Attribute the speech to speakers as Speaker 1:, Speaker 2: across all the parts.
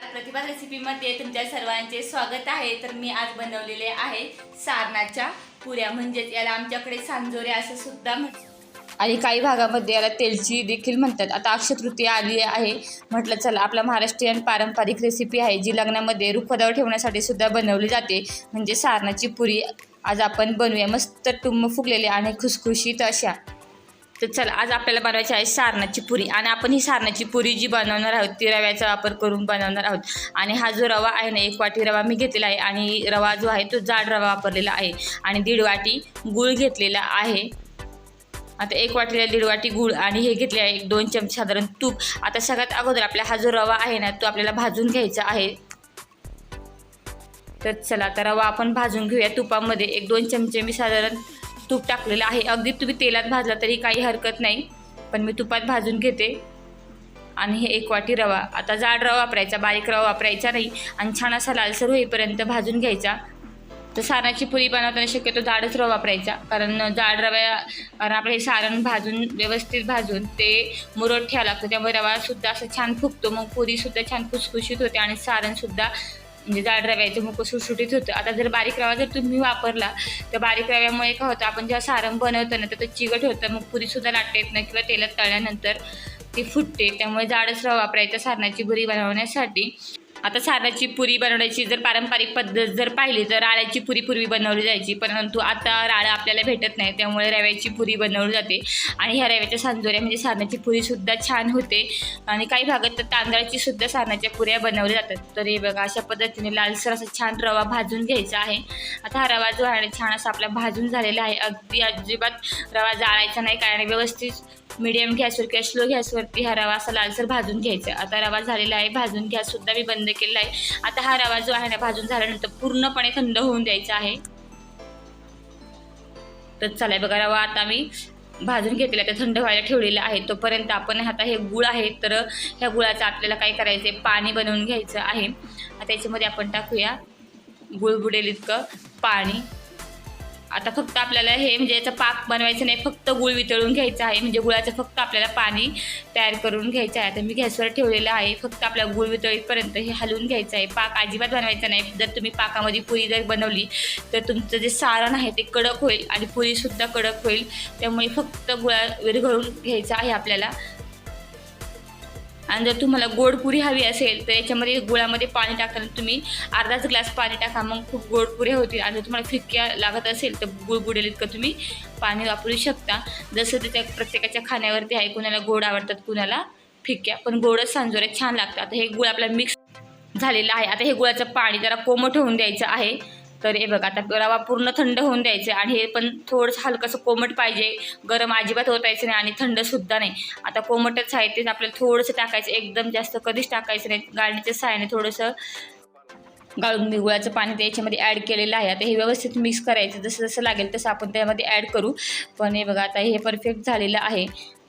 Speaker 1: प्रतिभा रेसिपीमध्ये तुमच्या सर्वांचे स्वागत आहे. तर मी आज बनवलेले आहे सारणाच्या पुऱ्या. म्हणजेच याला आमच्याकडे सांजोरे असं सुद्धा म्हणतात आणि काही भागामध्ये याला तेलची देखील म्हणतात. आता अक्षतृतीया आली आहे. म्हटलं चला आपला महाराष्ट्रीयन पारंपरिक रेसिपी आहे जी लग्नामध्ये रुखदावर ठेवण्यासाठी सुद्धा बनवली जाते. म्हणजे सारणाची पुरी आज आपण बनवूया. मस्त टुम्म फुगलेले आणि खुसखुशीत अशा. तर चला आज आपल्याला बनवायची आहे सारणाची पुरी. आणि आपण ही सारणाची पुरी जी बनवणार आहोत ती रव्याचा वापर करून बनवणार आहोत. आणि हा जो रवा आहे ना एक वाटी रवा मी घेतलेला आहे. आणि रवा जो आहे तो जाड रवा वापरलेला आहे. आणि दीड वाटी गूळ घेतलेला आहे. आता एक वाटीला दीड वाटी गूळ आणि हे घेतले आहे. एक दोन चमचे साधारण तूप. आता सगळ्यात अगोदर आपला हा जो रवा आहे ना तो आपल्याला भाजून घ्यायचा आहे. तर चला आता रवा आपण भाजून घेऊया तुपामध्ये. एक दोन चमचे मी साधारण तूप टाकलेलं आहे. अगदी तुम्ही तेलात भाजला तरी काही हरकत नाही. पण मी तुपात भाजून घेते. आणि हे एक वाटी रवा. आता जाड रवा वापरायचा बारीक रवा वापरायचा नाही. आणि छान असा लालसर होईपर्यंत भाजून घ्यायचा. तर सारणाची पुरी बनवताना शक्यतो जाडच रवा वापरायचा. कारण जाड रव्या कारण आपलं हे सारण भाजून व्यवस्थित भाजून ते मुरट ठेवावं लागतं. त्यामुळे रवासुद्धा असं छान फुगतो. मग पुरीसुद्धा छान खुसखुशीत होते आणि सारणसुद्धा म्हणजे जाड रव्याचे मुख सुटसुटीत होतं. आता जर बारीक रवा जर तुम्ही वापरला तर बारीक रव्यामुळे काय होतं आपण जेव्हा सारण बनवतो ना तर चिकट होतं. मग पुरीसुद्धा लाटता येत नाही किंवा तेलात तळल्यानंतर ती फुटते. त्यामुळे जाडच रवा वापरायचा सारणाची भुरी बनवण्यासाठी. आता सारणाची पुरी बनवण्याची जर पारंपरिक पद्धत जर पाहिली तर राळ्याची पुरी पूर्वी बनवली जायची. परंतु आता राळा आपल्याला भेटत नाही त्यामुळे रव्याची पुरी बनवली जाते. आणि ह्या रव्याच्या सांजोऱ्या म्हणजे सारणाची पुरीसुद्धा छान होते. आणि काही भागात तर तांदळाची सुद्धा सारणाच्या पुऱ्या बनवल्या जातात. तर हे बघा अशा पद्धतीने लालसर असा छान रवा भाजून घ्यायचा आहे. आता हा रवा जो आहे छान असा आपला भाजून झालेला आहे. अगदी अजिबात रवा जाळायचा नाही कारण व्यवस्थित मिडियम गॅसवर किंवा स्लो गॅसवरती हा रवा असा लालसर भाजून घ्यायचा. आता रवा झालेला आहे भाजून गॅससुद्धा मी बंद केलेला आहे. आता हा रवा जो आहे ना भाजून झाल्यानंतर पूर्णपणे थंड होऊन द्यायचा आहे. तर चला बघा रवा आता मी भाजून घेतलेला त्या थंड व्हायला ठेवलेला आहे. तोपर्यंत आपण आता हे गुळ आहे तर ह्या गुळाचं आपल्याला काय करायचं आहे पाणी बनवून घ्यायचं आहे. त्याच्यामध्ये आपण टाकूया गुळ बुडेल इतकं पाणी. आता फक्त आपल्याला हे म्हणजे याचा पाक बनवायचं नाही फक्त गुळ वितळून घ्यायचं आहे. म्हणजे गुळाचं फक्त आपल्याला पाणी तयार करून घ्यायचं आहे. आता मी गॅसवर ठेवलेलं आहे. फक्त आपल्या गुळ वितळीपर्यंत हे हलवून घ्यायचं आहे. पाक अजिबात बनवायचा नाही. जर तुम्ही पाकामध्ये पुरी जर बनवली तर तुमचं जे सारण आहे ते कडक होईल आणि पुरीसुद्धा कडक होईल. त्यामुळे फक्त गुळा विरघळून घ्यायचं आहे आपल्याला. आणि जर तुम्हाला गोड पुरी हवी असेल तर याच्यामध्ये गुळामध्ये पाणी टाकताना तुम्ही अर्धाच ग्लास पाणी टाका. मग खूप गोड पुऱ्या होतील. आणि जर तुम्हाला फिक्क्या लागत असेल तर गुळ बुडेल इतकं तुम्ही पाणी वापरू शकता. जसं त्याच्या प्रत्येकाच्या खाण्यावरती आहे कुणाला गोड आवडतात कुणाला फिक्क्या पण गोडच सांजोऱ्या छान लागतात आता हे गुळ आपला मिक्स झालेलं आहे. आता हे गुळाचं पाणी जरा कोमट होऊन द्यायचं आहे. तर हे बघा आता रवा पूर्ण थंड होऊन द्यायचं आणि हे पण थोडंसं हलकंसं कोमट पाहिजे. गरम अजिबात होतायचं नाही आणि थंडसुद्धा नाही. आता कोमटच आहे तेच आपल्याला थोडंसं टाकायचं एकदम जास्त कधीच टाकायचं नाही. गाळणीच्या सहाय्याने थोडंसं गाळून मी गुळाचं पाणी त्याच्यामध्ये ॲड केलेलं आहे. आता हे व्यवस्थित मिक्स करायचं जसं जसं लागेल तसं आपण त्यामध्ये ॲड करू. पण हे बघा आता हे परफेक्ट झालेलं आहे.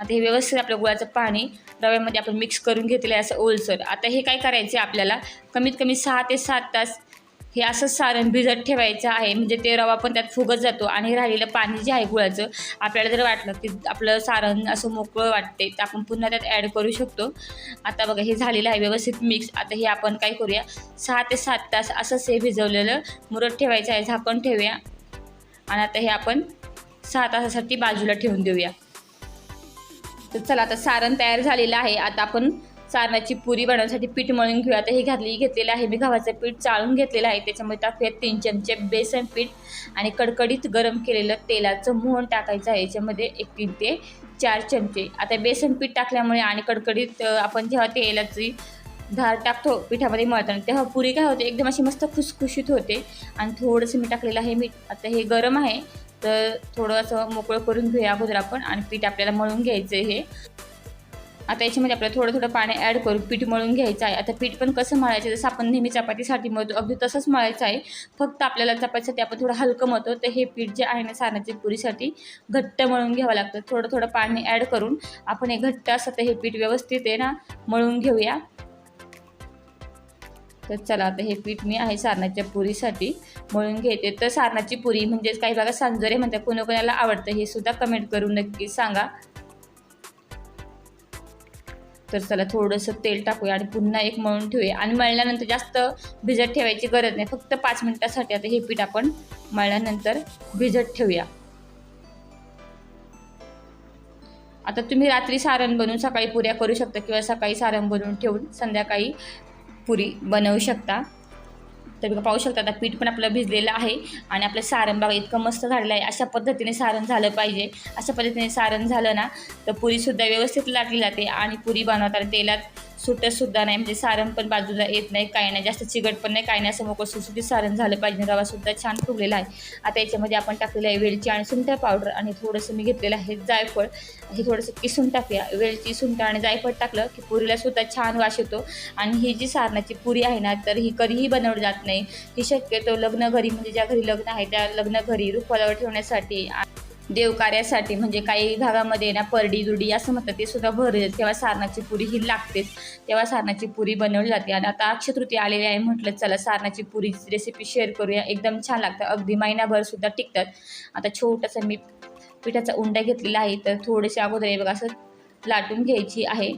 Speaker 1: आता हे व्यवस्थित आपल्या गुळाचं पाणी रव्यामध्ये आपण मिक्स करून घेतलेलं आहे असं ओलसर. आता हे काय करायचं आहे आपल्याला? कमीत कमी सहा ते सात तास हे असंच सारण भिजत ठेवायचं आहे. म्हणजे ते रवा पण त्यात फुगत जातो आणि राहिलेलं पाणी जे आहे गुळाचं आपल्याला जर वाटलं की आपलं सारण असं मोकळं वाटते तर आपण पुन्हा त्यात ॲड करू शकतो. आता बघा हे झालेलं आहे व्यवस्थित मिक्स आता हे आपण काय करूया? सहा ते सात तास असंच हे भिजवलेलं मुरत ठेवायचं आहे झाकण ठेवूया. आणि आता हे आपण सहा तासासाठी बाजूला ठेवून देऊया. तर चला आता सारण तयार झालेलं आहे. आता आपण सारणाची पुरी बनवण्यासाठी पीठ मळून घेऊया. आता हे घातली घेतलेलं आहे. मी गव्हाचं पीठ चाळून घेतलेलं आहे. त्याच्यामध्ये टाकूया तीन चमचे बेसन पीठ आणि कडकडीत गरम केलेलं तेलाचं मोहन टाकायचं आहे. याच्यामध्ये एक तीन ते चार चमचे. आता बेसन पीठ टाकल्यामुळे आणि कडकडीत आपण जेव्हा तेलाची धार टाकतो पिठामध्ये मळताना तेव्हा पुरी काय होते? एकदम अशी मस्त खुसखुशीत होते. आणि थोडंसं मी टाकलेलं आहे मीठ. आता हे गरम आहे. तर थोडं असं मोकळं करून घेऊया अगोदर आपण. आणि पीठ आपल्याला मळून घ्यायचं हे. आता याच्यामध्ये आपल्याला थोडं थोडं पाणी ॲड करून पीठ मळून घ्यायचं आहे. आता पीठ पण कसं मळायचं जसं आपण नेहमी चपातीसाठी मळतो अगदी तसंच मळायचं आहे. फक्त आपल्याला चपातीसाठी आपण थोडं हलकं मळतो तर हे पीठ जे आहे ना सारणाच्या पुरीसाठी घट्ट मळून घ्यावं लागतं. थोडं थोडं पाणी ॲड करून आपण हे घट्ट असं तर हे पीठ व्यवस्थित आहे ना मळून घेऊया. तर चला आता हे पीठ मी आहे सारणाच्या पुरीसाठी मळून घेते. तर सारणाची पुरी म्हणजेच काही भागात सांजोरे म्हणतात कोणाकोणाला आवडतं हे सुद्धा कमेंट करून नक्की सांगा. तर त्याला थोडंसं तेल टाकूया आणि पुन्हा एक मळून ठेवूया. आणि मळल्यानंतर जास्त भिजत ठेवायची गरज नाही. फक्त पाच मिनिटासाठी आता हे पीठ आपण मळल्यानंतर भिजत ठेवूया. आता तुम्ही रात्री सारण बनवून सकाळी पुऱ्या करू शकता किंवा सकाळी सारण बनवून ठेवून संध्याकाळी पुरी बनवू शकता. तर बघा पाहू शकता आता पीठ पण आपलं भिजलेलं आहे आणि आपलं सारण बघा इतकं मस्त झालेलं आहे. अशा पद्धतीने सारण झालं पाहिजे. अशा पद्धतीने सारण झालं ना तर पुरीसुद्धा व्यवस्थित लाटली जाते आणि पुरी बनवताना तेलात सुटतसुद्धा नाही म्हणजे सारण पण बाजूला येत नाही काही नाही जास्त चिकट पण नाही काही नाही असं मोकळं सुटसुटीत सारण झालं पाहिजे. रवासुद्धा छान फुगलेला आहे. आता याच्यामध्ये आपण टाकलेलं आहे वेलची आणि सुंठ पावडर आणि थोडंसं मी घेतलेलं आहे जायफळ. हे थोडंसं किसून टाकूया. वेलची सुंठा आणि जायफळ टाकलं की पुरीला सुद्धा छान वास येतो. आणि ही जी सारणाची पुरी आहे ना तर ही कधीही बनवली जात नाही. ही शक्यतो लग्न घरी म्हणजे ज्या घरी लग्न आहे त्या लग्न घरी रुखवालावर ठेवण्यासाठी देवकार्यासाठी म्हणजे काही भागामध्ये ना परडी दुडी असं म्हणतात ते सुद्धा भर तेव्हा सारणाची पुरी ही लागतेच. तेव्हा सारणाची पुरी बनवली जाते. आणि आता अक्षतृती आलेली आहे म्हटलं चला सारणाची पुरीची रेसिपी शेअर करूया. एकदम छान लागतं. अगदी महिनाभर सुद्धा टिकतात. आता छोटासा मी पिठाचा उंडा घेतलेला आहे तर थोडेसे अगोदर हे बघा असं लाटून घ्यायची आहे.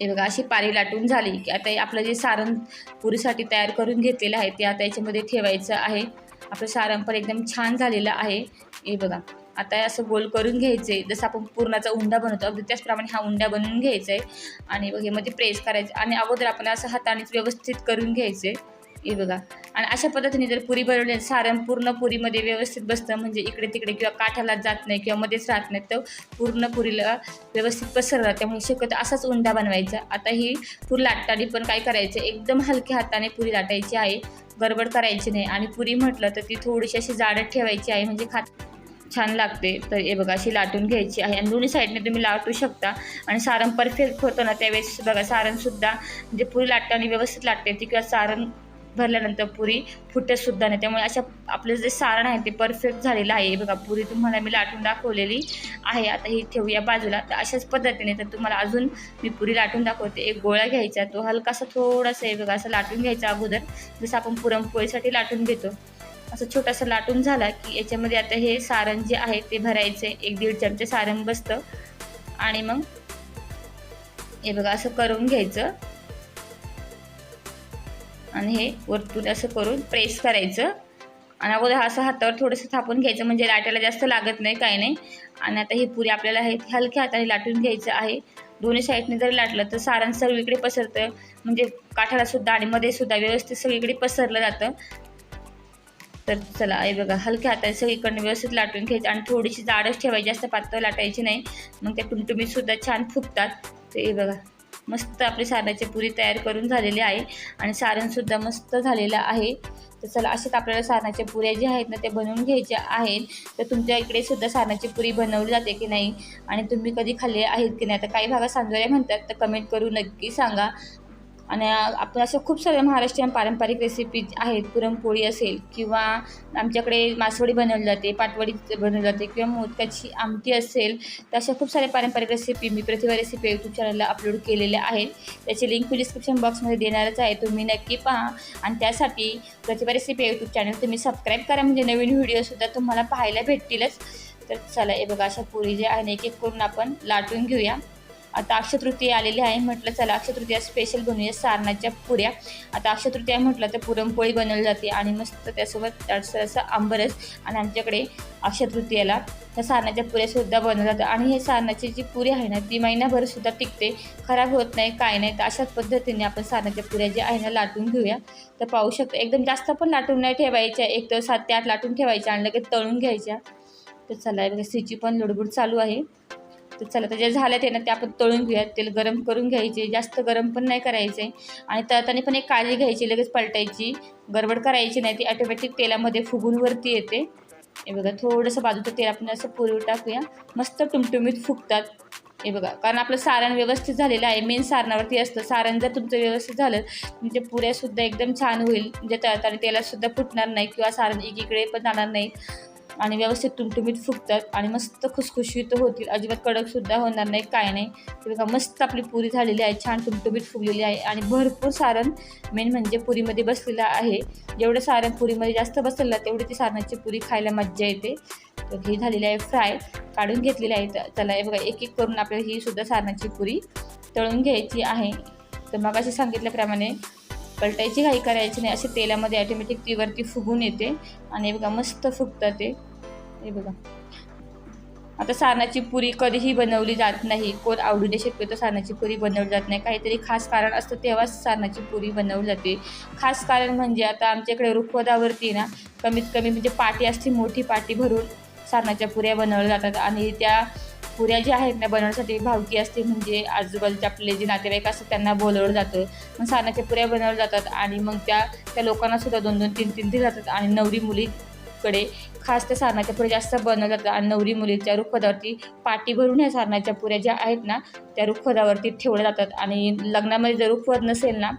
Speaker 1: हे बघा अशी पारी लाटून झाली की आता आपलं जे सारण पुरीसाठी तयार करून घेतलेलं आहे ते आता याच्यामध्ये ठेवायचं आहे. आपलं सारंपण एकदम छान झालेलं आहे. हे बघा आता असं गोल करून घ्यायचं आहे जसं आपण पुरणाचा उंडा बनवतो अगदी त्याचप्रमाणे हा उंडा बनवून घ्यायचा आहे आणि हे मध्ये प्रेस करायचं. आणि अगोदर आपण असं हातानेच व्यवस्थित करून घ्यायचं आहे हे बघा. आणि अशा पद्धतीने जर पुरी बनवली सारण पूर्ण पुरीमध्ये व्यवस्थित बसतं म्हणजे इकडे तिकडे किंवा काठाला जात नाही किंवा मध्येच राहत नाही तर पूर्ण पुरीला व्यवस्थित पसरला त्यामुळे शक्यतो असाच उंडा बनवायचा. आता ही पुरी लाटताना पण काय करायचं एकदम हलक्या हाताने पुरी लाटायची आहे. गडबड करायची नाही. आणि पुरी म्हटलं तर ती थोडीशी अशी जाडत ठेवायची आहे म्हणजे खात छान लागते. तर हे बघा अशी लाटून घ्यायची आहे. आणि दोन्ही साईडने तुम्ही लाटू शकता. आणि सारण परफेक्ट होतं ना त्यावेळेस बघा सारणसुद्धा म्हणजे पुरी लाटताना व्यवस्थित लाटते ती किंवा सारण भरल्यानंतर पुरी फुटेसुद्धा नाही. त्यामुळे अशा आपलं जे सारण आहे ते परफेक्ट झालेलं आहे. बघा पुरी तुम्हाला मी लाटून दाखवलेली आहे. आता ही ठेवूया बाजूला. तर अशाच पद्धतीने तर तुम्हाला अजून मी पुरी लाटून दाखवते. एक गोळा घ्यायचा तो हलकासा थोडासा आहे बघा असं लाटून घ्यायचा अगोदर. जसं आपण पुरणपोळीसाठी लाटून घेतो. असं छोटासा लाटून झाला की याच्यामध्ये आता हे सारण जे आहे ते भरायचं एक दीड चमचे सारण बसतं. आणि मग हे बघा असं करून घ्यायचं. आणि हे वरतून असं करून प्रेस करायचं. आणि अगोदर असं हातावर थोडंसं थापून घ्यायचं म्हणजे लाटायला जास्त लागत नाही काही नाही. आणि आता ही पुरी आपल्याला हे हलक्या हाताने लाटून घ्यायचं आहे. दोन्ही साईडने जर लाटलं तर सारण सगळीकडे पसरतं. म्हणजे काठाला सुद्धा आणि मध्ये सुद्धा व्यवस्थित सगळीकडे पसरलं जातं. तर चला हे बघा हलक्या हाताने सगळीकडनं व्यवस्थित लाटून घ्यायचं. आणि थोडीशी जाडच ठेवायची जास्त पातळ लाटायची नाही. मग त्या टुमटुमीत सुद्धा छान फुटतात तर हे बघा. मस्त आपली सारणाची पुरी तयार करून झालेली आहे. आणि सारणसुद्धा मस्त झालेलं आहे. तर चला असेच आपल्याला सारणाच्या पुऱ्या ज्या आहेत ना त्या बनवून घ्यायच्या आहेत. तर तुमच्या इकडे सुद्धा सारणाची पुरी बनवली जाते की नाही? आणि तुम्ही कधी खाल्ले आहेत की नाही? आता काही भागात सांजोऱ्या म्हणतात तर कमेंट करून नक्की सांगा. आणि आपण अशा खूप साऱ्या महाराष्ट्रीयन पारंपरिक रेसिपी आहेत पुरणपोळी असेल किंवा आमच्याकडे मासवडी बनवली जाते पाटवडी बनवली जाते किंवा मोदकाची आमटी असेल तर अशा खूप साऱ्या पारंपरिक रेसिपी मी प्रतिभा रेसिपी यूट्यूब चॅनलला अपलोड केलेल्या आहेत. त्याची लिंक मी डिस्क्रिप्शन बॉक्समध्ये देणारच आहे तुम्ही नक्की पहा. आणि त्यासाठी प्रतिभा रेसिपी यूट्यूब चॅनल तुम्ही सबस्क्राईब करा म्हणजे नवीन व्हिडिओसुद्धा तुम्हाला पाहायला भेटतीलच. तर चला हे बघा अशा पुरी जे आहे एक एक करून आपण लाटून घेऊया. आता अक्षतृतीया आलेली आहे म्हटलं चला अक्षतृतीया स्पेशल बनवूया सारणाच्या पुऱ्या. आता अक्षतृतीया म्हटलं तर पुरणपोळी बनवली जाते आणि मस्त त्यासोबत असं आंबरस आणि आमच्याकडे अक्षतृतीयाला त्या सारणाच्या पुऱ्यासुद्धा बनवल्या जातात. आणि हे सारणाची जी पुरी आहे ना ती महिनाभरसुद्धा टिकते खराब होत नाही काय नाही. तर अशाच पद्धतीने आपण सारणाच्या पुऱ्या ज्या आहे ना लाटून घेऊया. तर पाहू शकतो एकदम जास्त पण लाटून नाही ठेवायच्या. एक तर सात ते आठ लाटून ठेवायच्या आणि लगेच तळून घ्यायच्या. तर चला बघा पण लुडबुड चालू आहे. तर चला तर जे झालं ते ना ते आपण तळून घेऊयात. तेल गरम करून घ्यायचे जास्त गरम पण नाही करायचे. आणि तळताना पण एक काळजी घ्यायची लगेच पलटायची. गडबड करायची नाही ती ऑटोमॅटिक तेलामध्ये फुगून वरती येते. हे बघा थोडंसं बाजूचं तेल आपण असं पुरवू टाकूया. मस्त टुमटुमीत फुगतात. हे बघा कारण आपलं सारण व्यवस्थित झालेलं आहे. मेन सारणावरती असतं. सारण जर तुमचं व्यवस्थित झालं म्हणजे पुऱ्यासुद्धा एकदम छान होईल. म्हणजे तळताना तेलासुद्धा फुटणार नाही किंवा सारण एकीकडे पण जाणार नाही. आणि व्यवस्थित टुमटुमीत फुगतात आणि मस्त खुसखुशीत होतील. अजिबात कडकसुद्धा होणार नाही काय नाही. ते बघा मस्त आपली पुरी झालेली आहे छान टुमटुमीत फुगलेली आहे आणि भरपूर सारण मेन म्हणजे पुरीमध्ये बसलेलं आहे. जेवढं सारण पुरीमध्ये जास्त बसलेलं तेवढी ती सारणाची पुरी खायला मज्जा येते. तर ही झालेली आहे फ्राय काढून घेतलेली आहे. तर चला हे बघा एक एक करून आपल्याला ही सुद्धा सारणाची पुरी तळून घ्यायची आहे. तर मग असे सांगितल्याप्रमाणे पलटायची घाई करायची नाही. असे तेलामध्ये ॲटोमॅटिक ती वरती फुगून येते आणि बघा मस्त फुगतं ते. हे बघा. आता सारणाची पुरी कधीही बनवली जात नाही. कोण आवडीने शक्यतो सारणाची पुरी बनवली जात नाही. काहीतरी खास कारण असतं तेव्हाच सारणाची पुरी बनवली जाते. खास कारण म्हणजे आता आमच्याकडे रुखवदावरती ना कमीत कमी म्हणजे पाटी असते मोठी पाटी भरून सारणाच्या पुऱ्या बनवल्या जातात. आणि त्या पुऱ्या ज्या आहेत ना बनवण्यासाठी भावकी असते. म्हणजे आजूबाजूचे आपले जे नातेवाईक असतात त्यांना बोलवलं जातं. मग सारणाच्या पुऱ्या बनवल्या जातात. आणि मग त्या त्या लोकांना सुद्धा दोन दोन तीन तीन दिल्या जातात. आणि नवरी मुली कडे. खास त्या सारणाच्या पुऱ्या जास्त बनवल्या जातात आणि नवरी मुलीच्या रुखवतावरती पाटी भरून ह्या सारणाच्या पुऱ्या ज्या आहेत ना त्या रुखवतावरती ठेवल्या जातात. आणि लग्नामध्ये जर रुखवत नसेल ना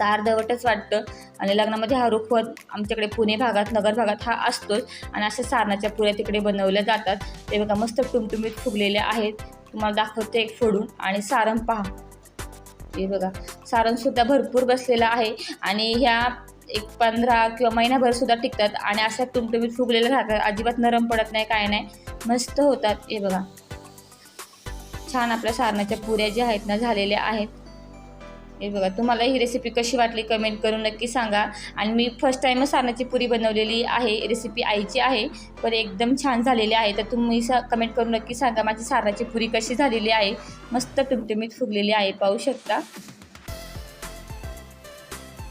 Speaker 1: तर अर्धवटच वाटतं. आणि लग्नामध्ये हा रुखवत आमच्याकडे पुणे भागात नगर भागात हा असतोच. आणि अशा सारणाच्या पुऱ्या तिकडे बनवल्या जातात. ते बघा मस्त टुमटुमीत फुगलेल्या आहेत. तुम्हाला दाखवते एक फोडून. आणि सारण पहा. हे बघा. सारणसुद्धा भरपूर बसलेलं आहे. आणि ह्या एक पंधरा किंवा महिनाभर सुद्धा टिकतात आणि अशा टुमटुमीत फुगलेल्या राहतात अजिबात नरम पडत नाही काय नाही. मस्त होतात. हे बघा. छान आपल्या सारणाच्या पुऱ्या ज्या आहेत ना झालेल्या आहेत. हे बघा तुम्हाला ही रेसिपी कशी वाटली कमेंट करून नक्की सांगा. आणि मी फर्स्ट टाईमच सारणाची पुरी बनवलेली आहे. रेसिपी आईची आहे. पण एकदम छान झालेली आहे. तर तुम्ही सा कमेंट करून नक्की सांगा माझी सारणाची पुरी कशी झालेली आहे. मस्त टुमटुमीत फुगलेली आहे. पाहू शकता.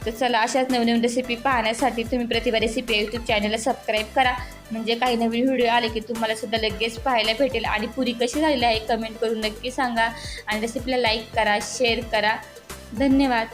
Speaker 1: तर चला अशाच नवनवीन रेसिपी पाहण्यासाठी तुम्ही प्रतिभा रेसिपी यूट्यूब चॅनलला सबस्क्राईब करा. म्हणजे काही नवीन व्हिडिओ आले की तुम्हाला सुद्धा लगेच पाहायला भेटेल. आणि पुरी कशी झालेली आहे कमेंट करून नक्की सांगा. आणि रेसिपीला लाईक करा शेअर करा. धन्यवाद.